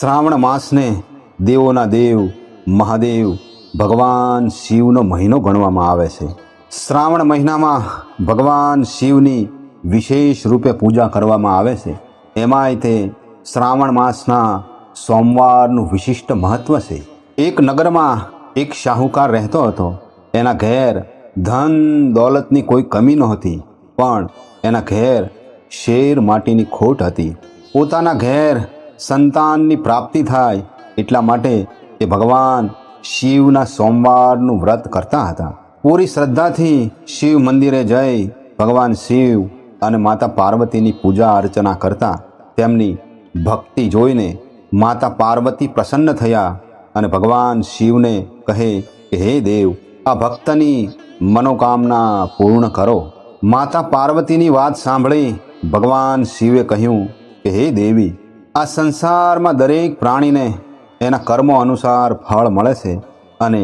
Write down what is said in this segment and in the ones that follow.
શ્રાવણ માસને દેવોના દેવ, મહાદેવ, ભગવાન શિવનો મહિનો ગણવામાં આવે છે. શ્રાવણ મહિનામાં ભગવાન શિવની વિશેષ રૂપે પૂજા કરવામાં આવે છે. એમાંય તે શ્રાવણ માસના સોમવારનું વિશિષ્ટ મહત્વ છે. એક નગરમાં એક શાહુકાર રહેતો હતો. એના ઘેર ધન દોલતની કોઈ કમી નહોતી, પણ એના ઘેર શેર માટીની ખોટ હતી. પોતાના ઘેર સંતાનની પ્રાપ્તિ થાય એટલા માટે એ ભગવાન શિવના સોમવારનું વ્રત કરતા હતા. પૂરી શ્રદ્ધાથી શિવ મંદિરે જઈ ભગવાન શિવ અને માતા પાર્વતીની પૂજા અર્ચના કરતા તેમની ભક્તિ જોઈને માતા પાર્વતી પ્રસન્ન થયા અને ભગવાન શિવને કહે કે, હે દેવ, આ ભક્તની મનોકામના પૂર્ણ કરો. માતા પાર્વતીની વાત સાંભળી ભગવાન શિવે કહ્યું કે, હે દેવી આ સંસારમાં દરેક પ્રાણીને એના કર્મો અનુસાર ફળ મળે છે અને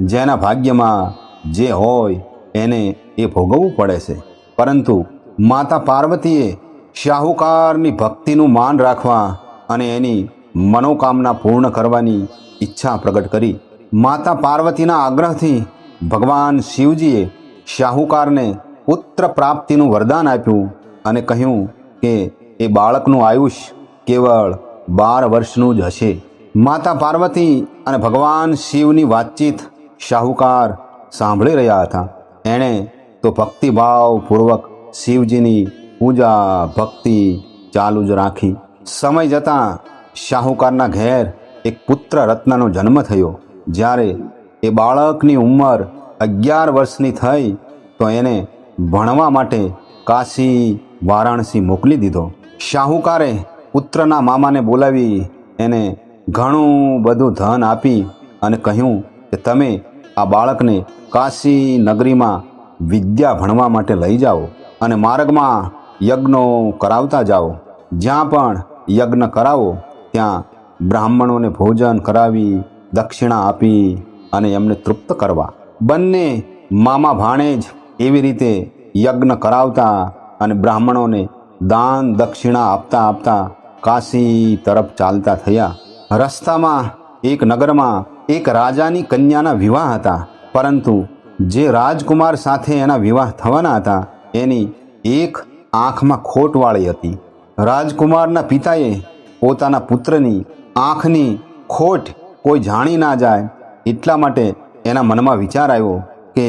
જેના ભાગ્યમાં જે હોય એને એ ભોગવવું પડે છે. પરંતુ માતા પાર્વતીએ શાહુકારની ભક્તિનું માન રાખવા અને એની મનોકામના પૂર્ણ કરવાની ઈચ્છા પ્રગટ કરી. માતા પાર્વતીના આગ્રહથી ભગવાન શિવજીએ શાહુકારને પુત્ર પ્રાપ્તિનું વરદાન આપ્યું અને કહ્યું કે એ બાળકનું આયુષ્ય કેવળ બાર વર્ષનું જ હશે. માતા પાર્વતી અને ભગવાન શિવની વાતચીત શાહુકાર સાંભળી રહ્યા હતા. એણે તો ભક્તિભાવપૂર્વક શિવજીની પૂજા ભક્તિ ચાલુ જ રાખી. સમય જતાં શાહુકારના ઘેર એક પુત્ર રત્નનો જન્મ થયો. જ્યારે એ બાળકની ઉંમર અગિયાર વર્ષની થઈ, તો એને ભણવા માટે કાશી, વારાણસી મોકલી દીધો. શાહુકારે પુત્રના મામાને બોલાવી એને ઘણું બધું ધન આપી અને કહ્યું કે તમે આ બાળકને કાશી નગરીમાં વિદ્યા ભણવા માટે લઈ જાઓ અને માર્ગમાં યજ્ઞો કરાવતા જાઓ. જ્યાં પણ યજ્ઞ કરાવો, ત્યાં બ્રાહ્મણોને ભોજન કરાવી, દક્ષિણા આપી અને એમને તૃપ્ત કરવા. બંને મામા ભાણેજ એવી રીતે યજ્ઞ કરાવતા અને બ્રાહ્મણોને દાન દક્ષિણા આપતા આપતા કાશી તરફ ચાલતા થયા. રસ્તામાં, એક નગરમાં, એક રાજાની કન્યાના વિવાહ હતા. પરંતુ જે રાજકુમાર સાથે એના વિવાહ થવાના હતા, એની એક આંખમાં ખોટવાળી હતી. રાજકુમારના પિતાએ પોતાના પુત્રની આંખની ખોટ કોઈ જાણી ના જાય એટલા માટે એના મનમાં વિચાર આવ્યો કે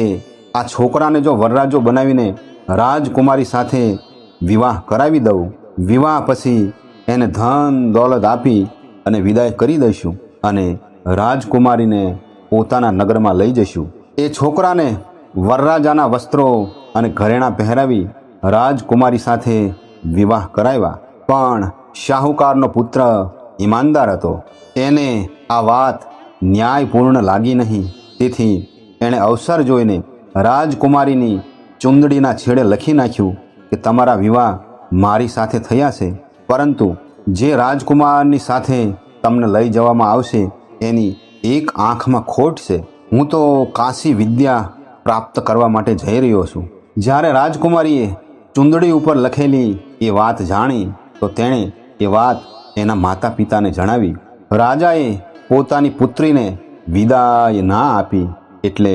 આ છોકરાને જો વરરાજો બનાવીને રાજકુમારી સાથે વિવાહ કરાવી દઉં. વિવાહ પછી એને ધન દોલત આપી અને વિદાય કરી દઈશું અને રાજકુમારીને પોતાના નગરમાં લઈ જઈશું. એ છોકરાને વરરાજાના વસ્ત્રો અને ઘરેણાં પહેરાવી રાજકુમારી સાથે વિવાહ કરાવ્યા. પણ શાહુકારનો પુત્ર ઈમાનદાર હતો. એને આ વાત ન્યાયપૂર્ણ લાગી નહીં. તેથી એણે અવસર જોઈને રાજકુમારીની ચુંદડીના છેડે લખી નાખ્યું કે તમારા વિવાહ મારી સાથે થયા છે. પરંતુ જે રાજકુમારની સાથે તમને લઈ જવામાં આવશે, એની એક આંખમાં ખોટ છે. હું તો કાશી વિદ્યા પ્રાપ્ત કરવા માટે જઈ રહ્યો છું. જ્યારે રાજકુમારીએ ચુંદડી ઉપર લખેલી એ વાત જાણી, તો તેણે એ વાત એના માતા પિતાને જણાવી. રાજાએ પોતાની પુત્રીને વિદાય ના આપી, એટલે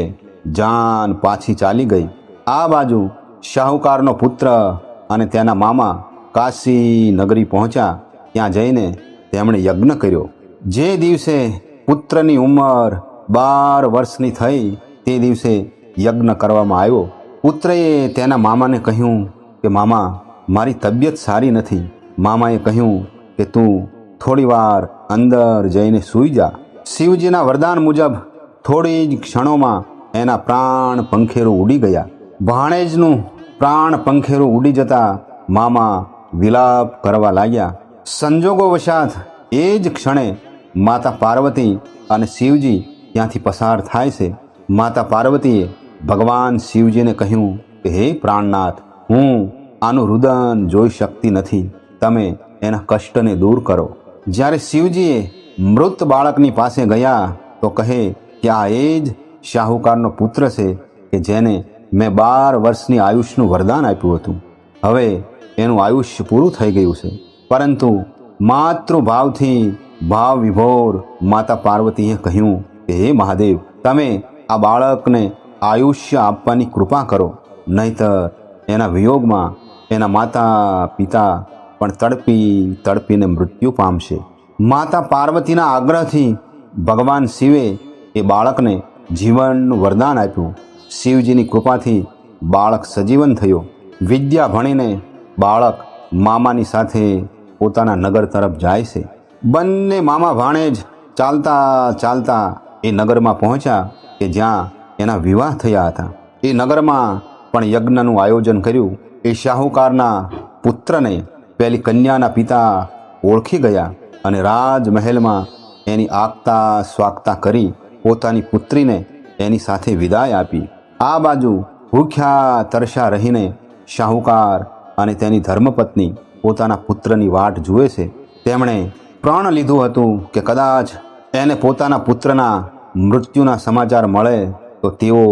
જાન પાછી ચાલી ગઈ. આ બાજુ શાહુકારનો પુત્ર અને તેના મામા કાશી નગરી પહોંચ્યા, ત્યાં જઈને તેમણે યજ્ઞ કર્યો. જે દિવસે પુત્રની ઉંમર બાર વર્ષની થઈ, તે દિવસે યજ્ઞ કરવામાં આવ્યો. પુત્રએ તેના મામાને કહ્યું કે, મામા, મારી તબિયત સારી નથી. મામાએ કહ્યું કે, તું થોડીવાર અંદર જઈને સૂઈ જા. શિવજીના વરદાન મુજબ થોડી જ ક્ષણોમાં એના પ્રાણ પંખેરું ઉડી ગયા. ભાણેજનું પ્રાણ પંખેરું ઉડી જતા મામા વિલાપ કરવા લાગ્યા. સંજોગો વશાત એ જ ક્ષણે માતા પાર્વતી અને શિવજી ત્યાંથી પસાર થાય છે. માતા પાર્વતીએ ભગવાન શિવજીને કહ્યું કે, હે પ્રાણનાથ, હું આનું રુદન જોઈ શકતી નથી. તમે એના કષ્ટને દૂર કરો. જ્યારે શિવજીએ મૃત બાળકની પાસે ગયા તો કહે કે, આ એ જ શાહુકારનો પુત્ર છે કે જેને મેં બાર વર્ષની આયુષનું વરદાન આપ્યું હતું. હવે એનું આયુષ્ય પૂરું થઈ ગયું છે. પરંતુ માતૃભાવથી ભાવ વિભોર માતા પાર્વતીએ કહ્યું કે હે મહાદેવ, તમે આ બાળકને આયુષ્ય આપવાની કૃપા કરો. નહીતર એના વિયોગમાં એના માતા પિતા પણ તડપી તડપીને મૃત્યુ પામશે. માતા પાર્વતીના આગ્રહથી ભગવાન શિવે એ બાળકને જીવનનું વરદાન આપ્યું. શિવજીની કૃપાથી બાળક સજીવન થયો. વિદ્યા ભણીને બાળક મામાની સાથે પોતાના નગર તરફ જાય છે. બંને મામા ભાણેજ ચાલતા ચાલતા એ નગરમાં પહોંચ્યા કે જ્યાં એના વિવાહ થયા હતા. એ નગરમાં પણ યજ્ઞનું આયોજન કર્યું. એ શાહુકારના પુત્રને પેલી કન્યાના પિતા ઓળખી ગયા અને રાજમહેલમાં એની આગતા સ્વાગતા કરી પોતાની પુત્રીને એની સાથે વિદાય આપી. આ બાજુ ભૂખ્યા તરસ્યા રહીને શાહુકાર અને તેની ધર્મપત્ની પોતાના પુત્રની વાટ જુએ છે, તેમણે પ્રણ લીધું હતું કે કદાચ એને પોતાના પુત્રના મૃત્યુના સમાચાર મળે તો તેઓ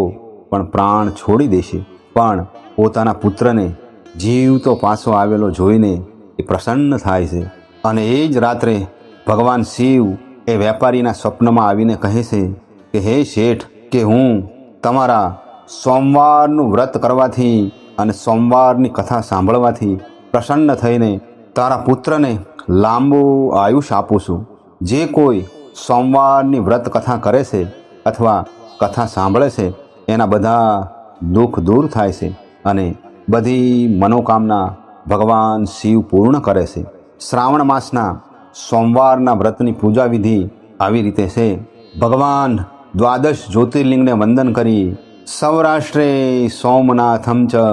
પણ પ્રાણ છોડી દેશે. પણ પોતાના પુત્રને જીવતો પાછો આવેલો જોઈને એ પ્રસન્ન થાય છે. અને એ જ રાત્રે ભગવાન શિવ એ વેપારીના સ્વપ્નમાં આવીને કહે છે કે, હે શેઠ, કે હું તમારા સોમવારનું વ્રત કરવાથી અને સોમવારની કથા સાંભળવાથી પ્રસન્ન થઈને તારા પુત્રને લાંબુ આયુષ આપું છું. જે કોઈ સોમવારની વ્રત કથા કરે છે અથવા કથા સાંભળે છે, એના બધા દુઃખ દૂર થાય છે અને બધી મનોકામના ભગવાન શિવ પૂર્ણ કરે છે. શ્રાવણ માસના સોમવારના વ્રતની પૂજા વિધિ આવી રીતે છે. ભગવાન દ્વાદશ જ્યોતિર્લિંગને વંદન કરી સૌરાષ્ટ્રે સોમનાથમ ચ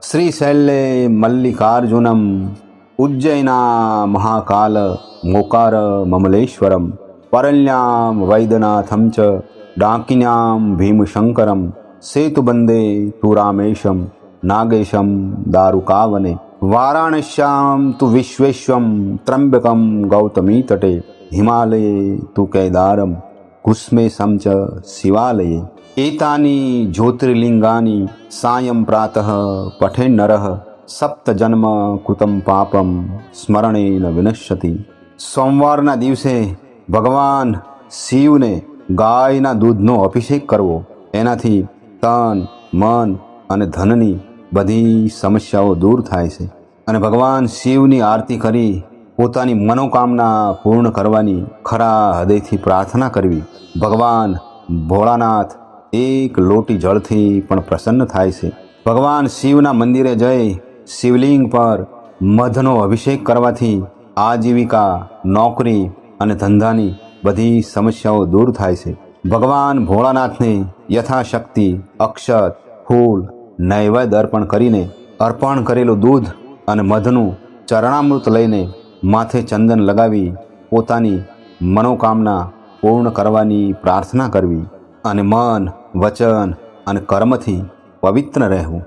શ્રીશૈલે મલ્લિકાર્જુનમ ઉજ્જૈના મહાકાલ મોકાર મમલેશ્વરમ પરલ્યામ વૈદનાથમ ચ ડાંકિન્યામ ભીમશંકરમ સેતુબંદે તુરામેશમ નાગેશમ દારુકાવને વારાણસ્યામ તુ વિશ્વેશ્વમ ત્રંબકમ ગૌતમી તટે હિમાલયે તુ કેદારમ કુસ્મેશમ ચ શિવાલયે એતાની જ્યોતિર્લિંગાની સાયં પ્રાતઃ પઠેન્નરઃ સપ્તજન્મ કૃતમ પાપમ સ્મરણેન વિનશ્યતિ સોમવારના દિવસે ભગવાન શિવને ગાયના દૂધનો અભિષેક કરવો એનાથી તન મન અને ધનની બધી સમસ્યાઓ દૂર થાય છે અને ભગવાન શિવની આરતી કરી પોતાની મનોકામના પૂર્ણ કરવાની ખરા હૃદયથી પ્રાર્થના કરવી ભગવાન ભોળાનાથ એક લોટી જળથી પણ પ્રસન્ન થાય છે. ભગવાન શિવના મંદિરે જઈ શિવલિંગ પર મધનો અભિષેક કરવાથી આજીવિકા, નોકરી અને ધંધાની બધી સમસ્યાઓ દૂર થાય છે. ભગવાન ભોળાનાથને યથાશક્તિ, અક્ષત, ફૂલ, નૈવેદ્ય અર્પણ કરીને અર્પણ કરેલું દૂધ અને મધનું ચરણામૃત લઈને માથે ચંદન લગાવી પોતાની મનોકામના પૂર્ણ કરવાની પ્રાર્થના કરવી અને મન વચન અને કર્મથી પવિત્ર રહેવું.